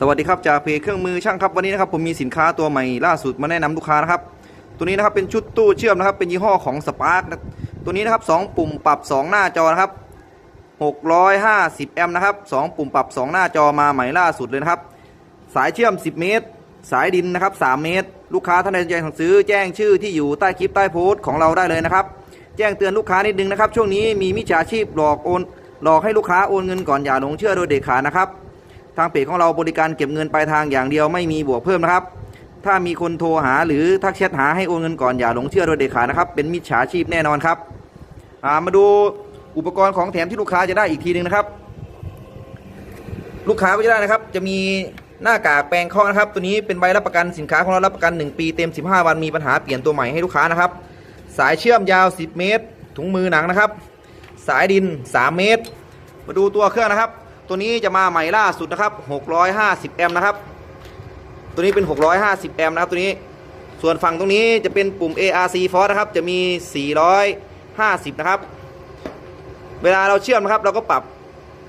สวัสดีครับจากเพจเครื่องมือช่างครับวันนี้นะครับผมมีสินค้าตัวใหม่ล่าสุดมาแนะนำลูกค้านะครับ ตัวนี้นะครับเป็นชุดตู้เชื่อมนะครับเป็นยี่ห้อของสปาร์กตัวนี้นะครับ2ปุ่มปรับ 2 หน้าจอนะครับ650แอมป์นะครับ2ปุ่มปรับ 2 หน้าจอมาใหม่ล่าสุดเลยนะครับ สายเชื่อม 10 เมตร สายดินนะครับ 3 เมตร ลูกค้าท่านใดสนใจสั่งซื้อแจ้งชื่อที่อยู่ใต้คลิปใต้โพสต์ของเราได้เลยนะครับ แจ้งเตือนลูกค้านิดนึงนะครับ ช่วงนี้มีมิจฉาชีพหลอกโอนหลอกให้ลูกค้าโอนเงินก่อนอย่าหลงเชื่อโดยเด็ดขาดนะครับ ทางเพจของเราบริการเก็บเงินปลายทางอย่างเดียวไม่มีบวกเพิ่มนะครับ ถ้ามีคนโทรหาหรือทักแชทหาให้โอนเงินก่อนอย่าหลงเชื่อโดยเด็ดขาดนะครับ เป็นมิจฉาชีพแน่นอนครับามาดูอุปกรณ์ของแถมที่ลูกค้าจะได้อีกทีหนึ่งนะครับ ลูกค้าก็จะได้นะครับ จะมีหน้ากากแปรงเคราะห์นะครับ ตัวนี้เป็นใบรับประกันสินค้าของเรารับประกัน 1 ปีเต็ม 15 วันมีปัญหาเปลี่ยนตัวใหม่ให้ลูกค้านะครับ สายเชื่อมยาว 10 เมตร ถุงมือหนังนะครับ สายดิน 3 เมตร มาดูตัวเครื่องนะครับ ตัวนี้จะมาใหม่ล่าสุดนะครับ 650 แอมป์นะครับ ตัวนี้เป็น 650 แอมป์นะครับตัวนี้ ส่วนฝั่งตรงนี้จะเป็นปุ่ม ARC Force นะครับ จะมี 450 นะครับ เวลาเราเชื่อมนะครับ เราก็ปรับ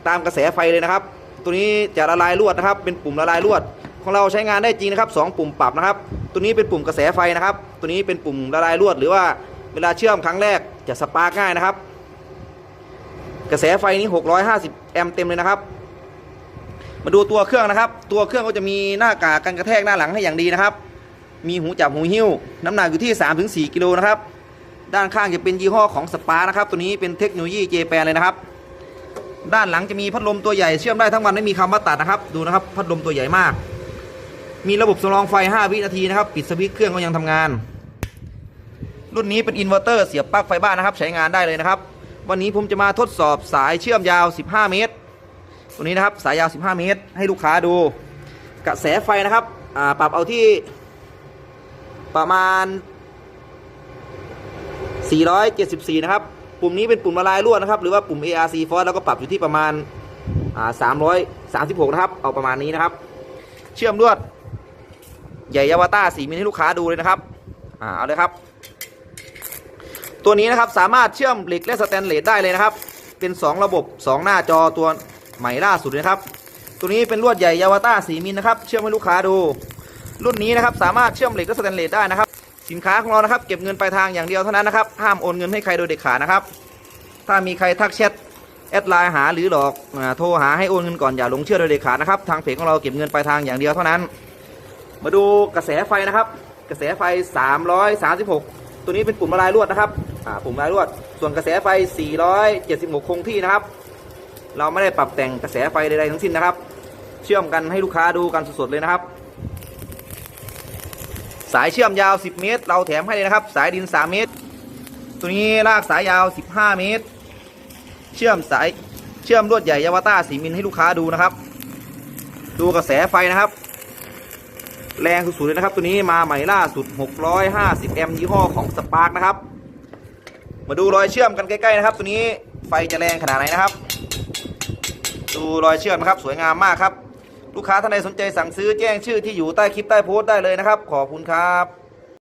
ตามกระแสไฟเลยนะครับ ตัวนี้จะละลายลวดนะครับ เป็นปุ่มละลายลวด ของเราใช้งานได้จริงนะครับสองปุ่มปรับนะครับ ตัวนี้เป็นปุ่มกระแสไฟนะครับ ตัวนี้เป็นปุ่มละลายลวด หรือว่าเวลาเชื่อมครั้งแรกจะสปาร์กง่ายนะครับ กระแสไฟนี้ 650 แอมป์เต็มเลยนะครับ มาดูตัวเครื่องนะครับ ตัวเครื่องก็จะมีหน้ากากกันกระแทกหน้าหลังให้อย่างดีนะครับ มีหูจับหูหิ้ว น้ำหนักอยู่ที่ 3-4 กิโลนะครับ ด้านข้างจะเป็นยี่ห้อของสปาร์นะครับ ตัวนี้เป็นเทคโนโลยีเจแปนเลยนะครับ ด้านหลังจะมีพัดลมตัวใหญ่เชื่อมได้ทั้งวันไม่มีคำว่าตัดนะครับ ดูนะครับ พัดลมตัวใหญ่มาก มีระบบสำรองไฟ 5 วินาทีนะครับ ปิดสวิตช์เครื่องก็ยังทำงาน รุ่นนี้เป็นอินเวอร์เตอร์เสียบปลั๊กไฟบ้านนะครับ ใช้งานได้เลยนะครับ วันนี้ผมจะมาทดสอบสายเชื่อมยาว 15 เมตร ตัวนี้นะครับสายยาว 15 เมตร ให้ลูกค้าดู กระแสไฟนะครับปรับเอาที่ประมาณ 474 นะครับ ปุ่มนี้เป็นปุ่มละลายรั่วนะครับ หรือว่าปุ่ม ARC Force แล้วก็ปรับอยู่ที่ประมาณ336 นะครับ เอาประมาณนี้นะครับ เชื่อมลวดใหญ่ยาวต้า4มิลให้ลูกค้าดูเลยนะครับ อ่า เอาเลยครับ ตัวนี้นะครับสามารถเชื่อมเหล็กและสแตนเลสได้เลยนะครับ เป็น 2 ระบบ 2 หน้าจอตัวใหม่ล่าสุดนะครับ ตัวนี้เป็นลวดใหญ่ยาวต้า4มิลนะครับเชื่อมให้ลูกค้าดู รุ่นนี้นะครับสามารถเชื่อมเหล็กและสแตนเลสได้นะครับ สินค้าของเรานะครับเก็บเงินปลายทางอย่างเดียวเท่านั้นนะครับห้ามโอนเงินให้ใครโดยเด็ดขาดนะครับ ถ้ามีใครทักแชทแอดไลน์หาหรือหลอกโทรหาให้โอนเงินก่อนอย่าหลงเชื่อโดยเด็ดขาดนะครับทางเพจของเราเก็บเงินปลายทางอย่างเดียวเท่านั้น มาดูกระแสไฟนะครับ กระแสไฟ 336 ตัวนี้เป็นปุ่มละลายลวดนะครับ อ่าปุ่มลายลวด ส่วนกระแสไฟ 476 คงที่นะครับ เราไม่ได้ปรับแต่งกระแสไฟใดๆทั้งสิ้นนะครับ เชื่อมกันให้ลูกค้าดูกันสดๆเลยนะครับ สายเชื่อมยาว 10 เมตร เราแถมให้เลยนะครับ สายดิน 3 เมตร ตัวนี้ลากสายยาว 15 เมตร เชื่อมสายเชื่อมลวดใหญ่ยาวต้าสีมิลให้ลูกค้าดูนะครับ ดูกระแสไฟนะครับ แรงสุดๆเลยนะครับ ตัวนี้มาใหม่ล่าสุด 650 แอมป์ยี่ห้อของสปาร์กนะครับ มาดูรอยเชื่อมกันใกล้ๆนะครับ ตัวนี้ไฟจะแรงขนาดไหนนะครับ ดูรอยเชื่อมนะครับสวยงามมากครับ ลูกค้าท่านใดสนใจสั่งซื้อแจ้งชื่อที่อยู่ใต้คลิปใต้โพสต์ได้เลยนะครับ ขอบคุณครับ